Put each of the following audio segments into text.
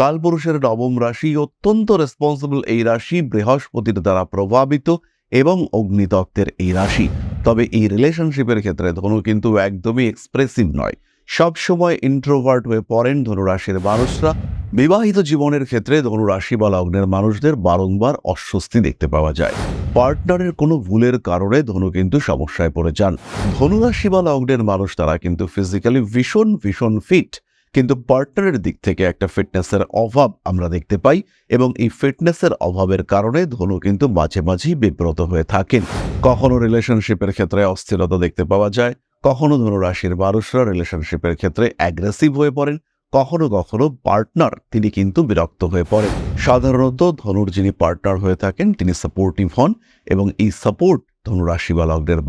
কালপুরুষের নবম রাশি অত্যন্ত রেসপন্সিবল এই রাশি, বৃহস্পতির দ্বারা প্রভাবিত এবং অগ্নিতত্ত্বের এই রাশি। তবে এই রিলেশনশিপের ক্ষেত্রে ধনু কিন্তু একদমই এক্সপ্রেসিভ নয়। সবসময় ইন্ট্রোভার্ট হয়ে পড়েন ধনুরাশির মানুষরা। বিবাহিত জীবনের ক্ষেত্রে ধনুরাশি বা লগ্নের মানুষদের বারংবার অস্বস্তি দেখতে পাওয়া যায়। পার্টনারের কোনো ভুলের কারণে ধনু কিন্তু সমস্যায় পড়ে যান। ধনুরাশি বা লগ্নের মানুষ তারা কিন্তু ফিজিক্যালি ভীষণ ভীষণ ফিট কিন্তু পার্টনারের দিক থেকে একটা ফিটনেসের অভাব আমরা দেখতে পাই এবং এই ফিটনেসের অভাবের কারণে ধনু কিন্তু মাঝে মাঝেই বিব্রত হয়ে থাকেন। কখনো রিলেশনশিপের ক্ষেত্রে অস্থিরতা দেখতে পাওয়া যায়, কখনো ধনুরাশির মানুষরা রিলেশনশিপের ক্ষেত্রে অ্যাগ্রেসিভ হয়ে পড়েন, কখনো কখনো পার্টনার তিনি কিন্তু বিরক্ত হয়ে পড়েন। সাধারণত ধনুর যিনি পার্টনার হয়ে থাকেন তিনি সাপোর্টিভ হন এবং এই সাপোর্ট ধনুরাশি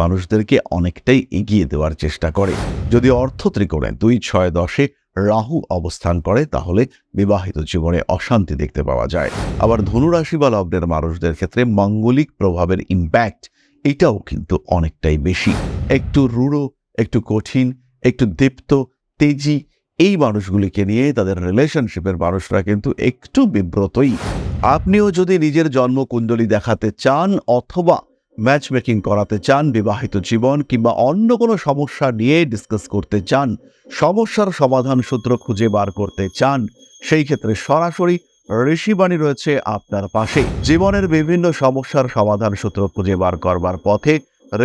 মানুষদেরকে অনেকটাই এগিয়ে দেওয়ার চেষ্টা করে। যদি অর্থ ত্রিকোণে দুই, ছয়, দশে রাহু অবস্থান করে, তাহলে বিবাহিত জীবনে অশান্তি দেখতে পাওয়া যায়। আবার ধনুরাশি বা লগ্নের মানুষদের ক্ষেত্রে মাঙ্গলিক প্রভাবের ইম্প্যাক্ট এটাও কিন্তু অনেকটাই বেশি। একটু রূঢ়, একটু কঠিন, একটু দীপ্ত, তেজি এই মানুষগুলিকে নিয়ে তাদের রিলেশনশিপের মানুষরা কিন্তু একটু বিব্রতই। আপনিও যদি নিজের জন্মকুণ্ডলী দেখাতে চান অথবা ম্যাচ মেকিং করাতে চান, বিবাহিত জীবন কিংবা অন্য কোনো সমস্যা নিয়ে ডিসকাস করতে চান, সমস্যার সমাধান সূত্র খুঁজে বার করতে চান, সেই ক্ষেত্রে সরাসরি ঋষিবাণী রয়েছে আপনার পাশে। জীবনের বিভিন্ন সমস্যার সমাধান সূত্র খুঁজে বার করবার পথে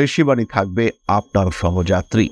ঋষিবাণী থাকবে আপনার সহযাত্রী।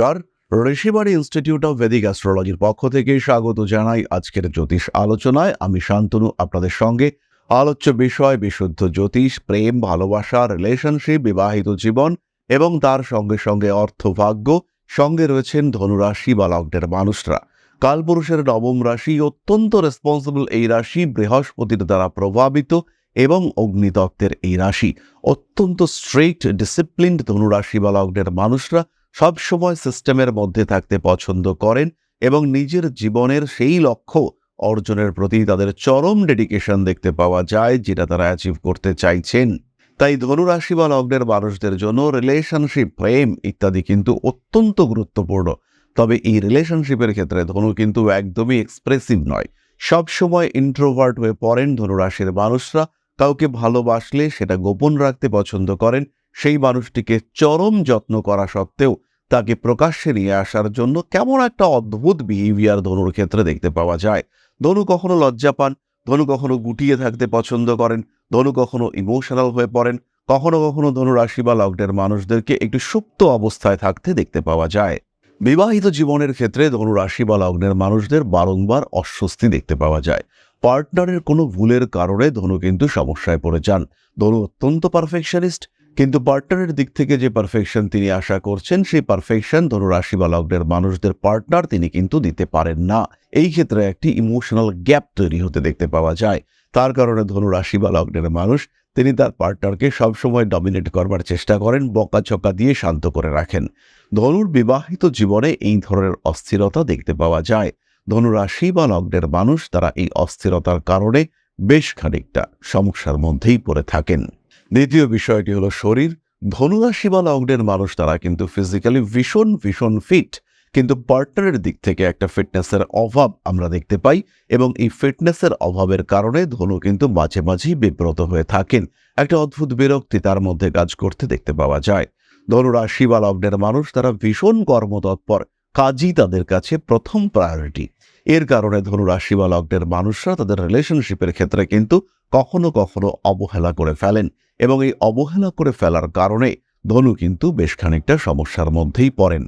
নমস্কার। ঋষিবাড়ি ইনস্টিটিউট অফ ভেদিক অ্যাস্ট্রোলজির পক্ষ থেকে স্বাগত জানাই আজকের জ্যোতিষ আলোচনায়। আমি শান্তনু, আপনাদের সঙ্গে আলোচ্য বিষয়, বিশুদ্ধ জ্যোতিষ, প্রেম, ভালোবাসা রিলেশনশিপ বিবাহিত জীবন এবং তার সঙ্গে সঙ্গে অর্থভাগ্য। সঙ্গে রয়েছেন ধনুরাশি বা লগ্নের মানুষরা। কালপুরুষের নবম রাশি অত্যন্ত রেসপন্সিবল এই রাশি, বৃহস্পতির দ্বারা প্রভাবিত এবং অগ্নিতত্ত্বের এই রাশি। অত্যন্ত স্ট্রিক্ট ডিসিপ্লিনড ধনুরাশি বা লগ্নের মানুষরা সবসময় সিস্টেমের মধ্যে থাকতে পছন্দ করেন এবং নিজের জীবনের সেই লক্ষ্য অর্জনের প্রতি তাদের চরম ডেডিকেশন দেখতে পাওয়া যায়, যেটা তারা অ্যাচিভ করতে চাইছেন। তাই ধনুরাশি বা লগ্নের মানুষদের জন্য রিলেশনশিপ প্রেম ইত্যাদি কিন্তু অত্যন্ত গুরুত্বপূর্ণ। তবে এই রিলেশনশিপের ক্ষেত্রে ধনু কিন্তু একদমই এক্সপ্রেসিভ নয়। সবসময় ইন্ট্রোভার্ট হয়ে পড়েন ধনুরাশির মানুষরা। কাউকে ভালোবাসলে সেটা গোপন রাখতে পছন্দ করেন সেই মানুষটিকে চরম যত্ন করা সত্ত্বেও তাকে প্রকাশ্যে নিয়ে আসার জন্য কেমন একটা অদ্ভুত বিহেভিয়ার ধনুর ক্ষেত্রে দেখতে পাওয়া যায়। ধনু কখনো লজ্জা পান, ধনু কখনো গুটিয়ে থাকতে পছন্দ করেন, ধনু কখনো ইমোশনাল হয়ে পড়েন, কখনো কখনো ধনু রাশি বা লগ্নের মানুষদেরকে একটু সুপ্ত অবস্থায় থাকতে দেখতে পাওয়া যায়। বিবাহিত জীবনের ক্ষেত্রে ধনু রাশি বা লগ্নের মানুষদের বারংবার অস্বস্তি দেখতে পাওয়া যায়। পার্টনারের কোনো ভুলের কারণে ধনু কিন্তু সমস্যায় পড়ে যান। ধনু অত্যন্ত পারফেকশনিস্ট কিন্তু পার্টনারের দিক থেকে যে পারফেকশন তিনি আশা করছেন, সেই পারফেকশন ধনু রাশি বা লগ্নের মানুষদের পার্টনার তিনি কিন্তু দিতে পারেন না। এই ক্ষেত্রে একটি ইমোশনাল গ্যাপ তৈরি হতে দেখতে পাওয়া যায়। তার কারণে ধনু রাশি বা লগ্নের মানুষ তিনি তার পার্টনারকে সবসময় ডমিনেট করবার চেষ্টা করেন, বকাঝকা দিয়ে শান্ত করে রাখেন। ধনুর বিবাহিত জীবনে এই ধরনের অস্থিরতা দেখতে পাওয়া যায়। ধনুরাশি বা লগ্নের মানুষ তারা এই অস্থিরতার কারণে বেশ খানিকটা সমস্যার মধ্যেই পড়ে থাকেন। দ্বিতীয় বিষয়টি হলো শরীর। ধনুরাশি বা লগ্নের মানুষ তারা কিন্তু ফিজিক্যালি ভীষণ ভীষণ ফিট কিন্তু পার্টনারের দিক থেকে একটা ফিটনেসের অভাব আমরা দেখতে পাই এবং এই ফিটনেসের অভাবের কারণে ধনু কিন্তু মাঝে মাঝেই বিব্রত হয়ে থাকেন। একটা অদ্ভুত বিরক্তি তার মধ্যে কাজ করতে দেখতে পাওয়া যায়। ধনুরাশি বা লগ্নের মানুষ তারা ভীষণ কর্মতৎপর, কাজই তাদের কাছে প্রথম প্রায়োরিটি এর কারণে ধনুরাশি বা লগ্নের মানুষরা তাদের রিলেশনশিপের ক্ষেত্রে কিন্তু কখনো কখনো অবহেলা করে ফেলেন এবং এই অবহেলা করে ফেলার কারণে ধনু কিন্তু বেশ খানিকটা সমস্যার মধ্যেই পড়েন।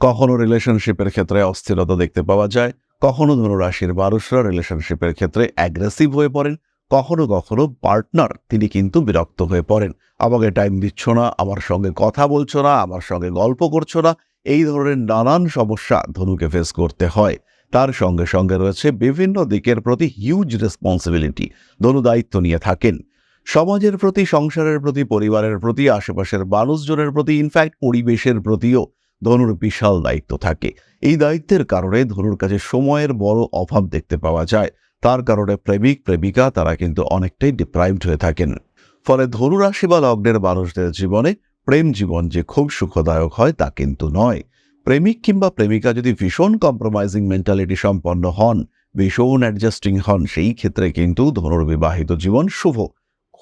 কখনো রিলেশনশিপের ক্ষেত্রে অস্থিরতা দেখতে পাওয়া যায়, কখনো ধনুরাশির মানুষরা রিলেশনশিপের ক্ষেত্রে অ্যাগ্রেসিভ হয়ে পড়েন, কখনো কখনো পার্টনার তিনি কিন্তু বিরক্ত হয়ে পড়েন। আমাকে টাইম দিচ্ছ না, আমার সঙ্গে কথা বলছো না, আমার সঙ্গে গল্প করছ না, এই ধরনের নানান সমস্যা ধনুকে ফেস করতে হয়। তার সঙ্গে সঙ্গে রয়েছে বিভিন্ন দিকের প্রতি হিউজ রেসপন্সিবিলিটি ধনু দায়িত্ব নিয়ে থাকেন। সমাজের প্রতি, সংসারের প্রতি, পরিবারের প্রতি, আশেপাশের মানুষজনের প্রতি ইনফ্যাক্ট পরিবেশের প্রতিও ধনুর বিশাল দায়িত্ব থাকে। এই দায়িত্বের কারণে ধনুর কাছে সময়ের বড় অভাব দেখতে পাওয়া যায়। তার কারণে প্রেমিক, প্রেমিকা তারা কিন্তু অনেকটাই ডিপ্রাইভড হয়ে থাকেন। ফলে ধনু রাশি বা লগ্নের মানুষদের জীবনে প্রেম জীবন যে খুব সুখদায়ক হয় তা কিন্তু নয়। প্রেমিক কিংবা প্রেমিকা যদি ভীষণ কম্প্রোমাইজিং মেন্টালিটি সম্পন্ন হন, ভীষণ অ্যাডজাস্টিং হন, সেই ক্ষেত্রে কিন্তু ধনুর বিবাহিত জীবন শুভ,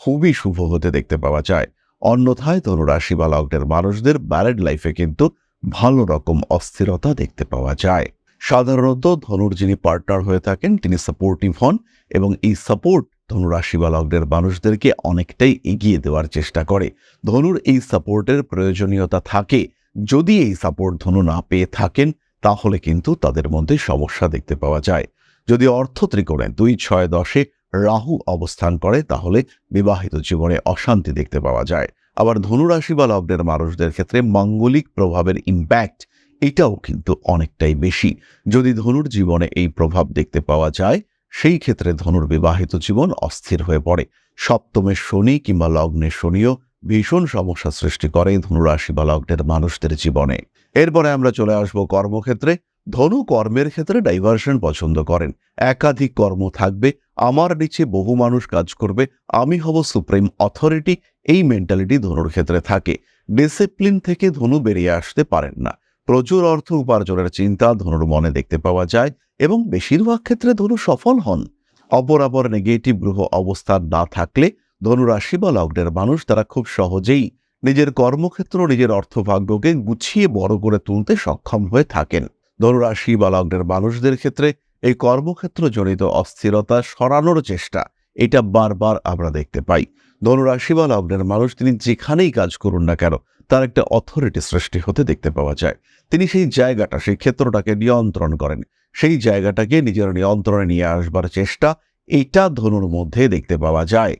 খুবই শুভ হতে দেখতে পাওয়া যায়। অন্যথায় ধনুরাশি বা লগ্নের মানুষদের ব্যারেড লাইফে কিন্তু ভালো রকম অস্থিরতা দেখতে পাওয়া যায়। সাধারণত ধনুর যিনি পার্টনার হয়ে থাকেন, তিনি সাপোর্টিভ হন এবং এই সাপোর্ট ধনুরাশি বা লগ্নের মানুষদেরকে অনেকটাই এগিয়ে দেওয়ার চেষ্টা করে। ধনুর এই সাপোর্টের প্রয়োজনীয়তা থাকে যদি এই সাপোর্ট ধনু না পেয়ে থাকেন, তাহলে কিন্তু তাদের মধ্যে সমস্যা দেখতে পাওয়া যায়। যদি অর্থ ত্রিকোণে দুই ছয় দশে রাহু অবস্থান করে, তাহলে বিবাহিত জীবনে অশান্তি দেখতে পাওয়া যায়। আবার ধনুরাশি বা লগ্নের মানুষদের ক্ষেত্রে মাঙ্গলিক প্রভাবের ইম্প্যাক্ট এটাও কিন্তু অনেকটাই বেশি। যদি ধনুর জীবনে এই প্রভাব দেখতে পাওয়া যায়, সেই ক্ষেত্রে ধনুর বিবাহিত জীবন অস্থির হয়ে পড়ে। সপ্তমের শনি কিংবা লগ্নের শনিও ভীষণ সমস্যা সৃষ্টি করে ধনুরাশি বা লগ্নের মানুষদের জীবনে। এরপরে আমরা চলে আসব কর্মক্ষেত্রে। ধনু কর্মের ক্ষেত্রে ডাইভার্সন পছন্দ করেন। একাধিক কর্ম থাকবে, আমার নিচে বহু মানুষ কাজ করবে, আমি হব সুপ্রিম অথরিটি এই মেন্টালিটি ধনুর ক্ষেত্রে থাকে। ডিসিপ্লিন থেকে ধনু বেরিয়ে আসতে পারেন না। প্রচুর অর্থ উপার্জনের চিন্তা ধনুর মনে দেখতে পাওয়া যায় এবং বেশিরভাগ ক্ষেত্রে ধনু সফল হন। অপরাপর নেগেটিভ গ্রহ অবস্থান না থাকলে ধনুরাশি বা লগ্নের মানুষ তারা খুব সহজেই নিজের কর্মক্ষেত্র, নিজের অর্থভাগ্যকে গুছিয়ে বড় করে তুলতে সক্ষম হয়ে থাকেন। ধনুরাশি বা লগ্নের মানুষদের ক্ষেত্রে এই কর্মক্ষেত্র জনিত অস্থিরতা সরানোর চেষ্টা, এটা বারবার আমরা দেখতে পাই। ধনুরাশি বা লগ্নের মানুষ তিনি যেখানেই কাজ করুন না কেন, তার একটা অথরিটি সৃষ্টি হতে দেখতে পাওয়া যায়। তিনি সেই জায়গাটা, সেই ক্ষেত্রটাকে নিয়ন্ত্রণ করেন। সেই জায়গাটাকে নিজের নিয়ন্ত্রণে নিয়ে আসবার চেষ্টা, এটা ধনুর মধ্যে দেখতে পাওয়া যায়।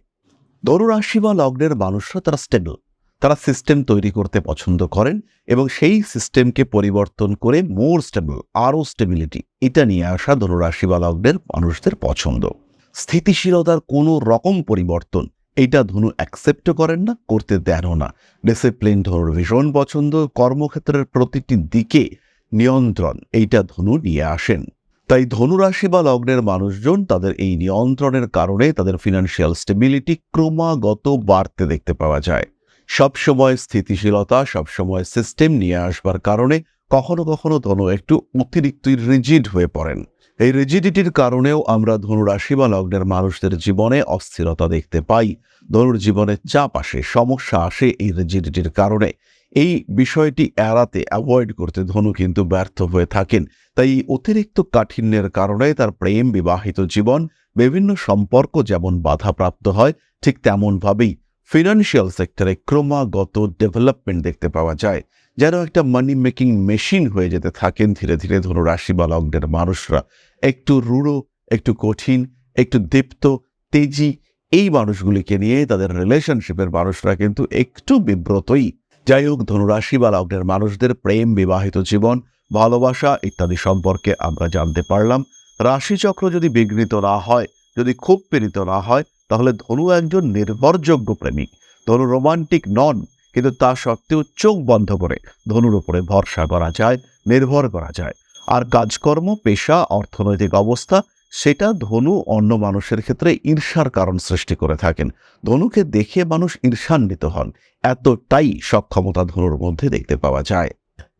ধনুরাশি বা লগ্নের মানুষরা তারা স্টেবল তারা সিস্টেম তৈরি করতে পছন্দ করেন এবং সেই সিস্টেমকে পরিবর্তন করে মোর স্টেবল আরও স্টেবিলিটি এটা নিয়ে আসা ধনুরাশি বা লগ্নের মানুষদের পছন্দ। স্থিতিশীলতার কোনো রকম পরিবর্তন এটা ধনু অ্যাকসেপ্টও করেন না, করতে দেনও না। ডিসিপ্লিন ধনুর ভীষণ পছন্দ, কর্মক্ষেত্রের প্রতিটি দিকে নিয়ন্ত্রণ, এইটা ধনু নিয়ে আসেন। তাই ধনুরাশি বা লগ্নের মানুষজন তাদের এই নিয়ন্ত্রণের কারণে তাদের ফিনান্সিয়াল স্টেবিলিটি ক্রমাগত বাড়তে দেখতে পাওয়া যায়। সবসময় স্থিতিশীলতা, সবসময় সিস্টেম নিয়ে আসবার কারণে কখনো কখনো ধনু একটু অতিরিক্ত রিজিড হয়ে পড়েন। এই রিজিডিটির কারণেও আমরা ধনুরাশি বা লগ্নের মানুষদের জীবনে অস্থিরতা দেখতে পাই। ধনুর জীবনে চাপ আসে, সমস্যা আসে এই রিজিডিটির কারণে। এই বিষয়টি এড়াতে অ্যাভয়েড করতে ধনু কিন্তু ব্যর্থ হয়ে থাকেন। তাই এই অতিরিক্ত কাঠিন্যের কারণে তার প্রেম, বিবাহিত জীবন, বিভিন্ন সম্পর্ক যেমন বাধাপ্রাপ্ত হয়, ঠিক তেমনভাবেই ফিনান্সিয়াল সেক্টরে ক্রমাগত ডেভেলপমেন্ট দেখতে পাওয়া যায়। যেন একটা মানি মেকিং মেশিন হয়ে যেতে থাকেন ধীরে ধীরে ধরো রাশি বা লগ্নের মানুষরা। একটু রূঢ়, একটু কঠিন, একটু দীপ্ত, তেজি এই মানুষগুলিকে নিয়ে তাদের রিলেশনশিপের মানুষরা কিন্তু একটু বিব্রতই যাই হোক, ধনুরাশি বা লগ্নের মানুষদের প্রেম, বিবাহিত জীবন, ভালোবাসা ইত্যাদি সম্পর্কে আমরা জানতে পারলাম। রাশিচক্র যদি বিঘ্নিত না হয়, যদি খুব পীড়িত না হয়, তাহলে ধনু একজন নির্ভরযোগ্য প্রেমিক। ধনু রোমান্টিক নন, কিন্তু তা সত্ত্বেও চোখ বন্ধ করে ধনুর উপরে ভরসা করা যায়, নির্ভর করা যায়। আর কাজকর্ম, পেশা, অর্থনৈতিক অবস্থা সেটা ধনু অন্য মানুষের ক্ষেত্রে ঈর্ষার কারণ সৃষ্টি করে থাকেন। ধনুকে দেখে মানুষ ঈর্ষান্বিত হন। এতটাই সক্ষমতা ধনুর মধ্যে দেখতে পাওয়া যায়।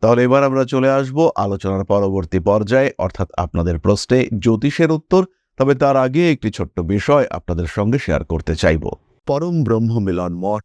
তাহলে এবার আমরা চলে আসব আলোচনার পরবর্তী পর্যায়ে, অর্থাৎ আপনাদের প্রশ্নে জ্যোতিষের উত্তর। তবে তার আগে একটি ছোট্ট বিষয় আপনাদের সঙ্গে শেয়ার করতে চাইব। পরম ব্রহ্ম মিলন মঠ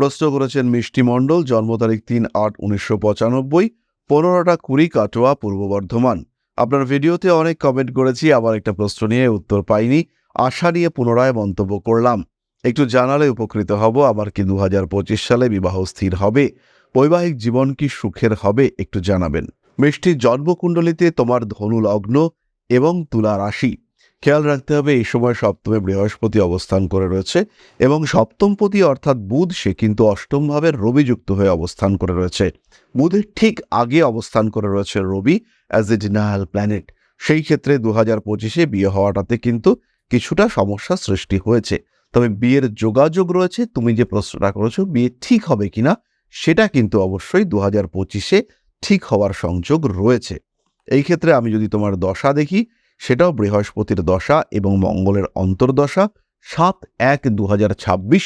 প্রশ্ন করেছেন মিষ্টি মণ্ডল, জন্ম তারিখ তিন আট উনিশশো পঁচানব্বই, পনেরোটা কুড়ি কাটোয়া, পূর্ব বর্ধমান। আপনার ভিডিওতে অনেক কমেন্ট করেছি, আবার একটা প্রশ্ন নিয়ে উত্তর পাইনি, আশা নিয়ে পুনরায় মন্তব্য করলাম। একটু জানালে উপকৃত হব, আবার কি দু সালে বিবাহ স্থির হবে, বৈবাহিক জীবন কি সুখের হবে, একটু জানাবেন। মিষ্টির জন্মকুণ্ডলিতে তোমার ধনু লগ্ন এবং তুলা রাশি। খেয়াল রাখতে হবে, এই সময় সপ্তমে বৃহস্পতি অবস্থান করে রয়েছে এবং সপ্তমপতি অর্থাৎ বুধ, সে কিন্তু অষ্টম ভাবের রবিযুক্ত হয়ে অবস্থান করে রয়েছে। বুধের ঠিক আগে অবস্থান করে রয়েছে Ravi as a denial planet সেই ক্ষেত্রে দু হাজার পঁচিশে বিয়ে হওয়াটাতে কিন্তু কিছুটা সমস্যা সৃষ্টি হয়েছে। তবে বিয়ের যোগাযোগ রয়েছে, তুমি যে প্রশ্নটা করেছ, বিয়ে ঠিক হবে কিনা, সেটা কিন্তু অবশ্যই দু হাজার পঁচিশে ঠিক হওয়ার সংযোগ রয়েছে। এই ক্ষেত্রে আমি যদি তোমার দশা দেখি সেটাও বৃহস্পতির দশা এবং মঙ্গলের অন্তর্দশা। সাত এক দু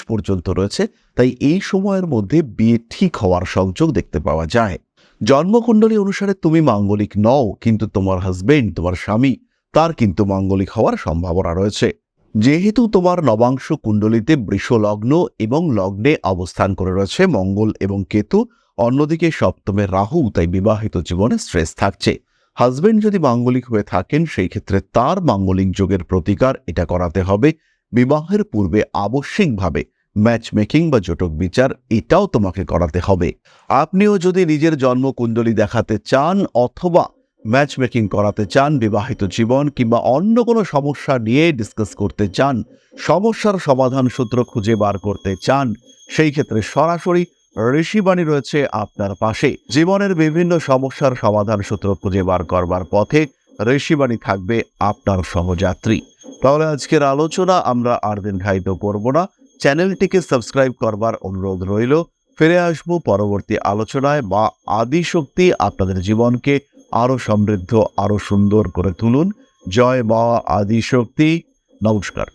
পর্যন্ত রয়েছে, তাই এই সময়ের মধ্যে বিয়ে ঠিক হওয়ার সংযোগ দেখতে পাওয়া যায়। জন্মকুণ্ডলী অনুসারে তুমি মাঙ্গলিক নও, কিন্তু তোমার হাজবেন্ড, তোমার স্বামী, তার কিন্তু মাঙ্গলিক হওয়ার সম্ভাবনা রয়েছে। যেহেতু তোমার নবাংশ কুণ্ডলিতে বৃষ লগ্ন এবং লগ্নে অবস্থান করে রয়েছে মঙ্গল এবং কেতু, অন্যদিকে সপ্তমে রাহু, তাই বিবাহিত জীবনে স্ট্রেস থাকছে। হাজবেন্ড যদি মাঙ্গলিক হয়ে থাকেন, সেই ক্ষেত্রে তার মাঙ্গলিক যোগের প্রতিকার এটা করাতে হবে। বিবাহের পূর্বে আবশ্যিকভাবে ম্যাচ মেকিং বা জটক বিচার এটাও তোমাকে করাতে হবে। আপনিও যদি নিজের জন্মকুণ্ডলী দেখাতে চান অথবা ম্যাচ মেকিং করাতে চান, বিবাহিত জীবন কিংবা অন্য কোনো সমস্যা নিয়ে ডিসকাস করতে চান, সমস্যার সমাধান সূত্র খুঁজে বার করতে চান, সেই ক্ষেত্রে সরাসরি ঋষিবাণী রয়েছে আপনার পাশে। জীবনের বিভিন্ন সমস্যার সমাধান সূত্র খুঁজে বার করবার পথে ঋষিবাণী থাকবে আপনার সহযাত্রী। তাহলে আজকের আলোচনা আমরা আর দীর্ঘায়িত করব না। চ্যানেলটিকে সাবস্ক্রাইব করবার অনুরোধ রইল। ফিরে আসব পরবর্তী আলোচনায়। বা আদিশক্তি আপনাদের জীবনকে আরও সমৃদ্ধ আরও সুন্দর করে তুলুন। জয় মা আদিশক্তি। নমস্কার।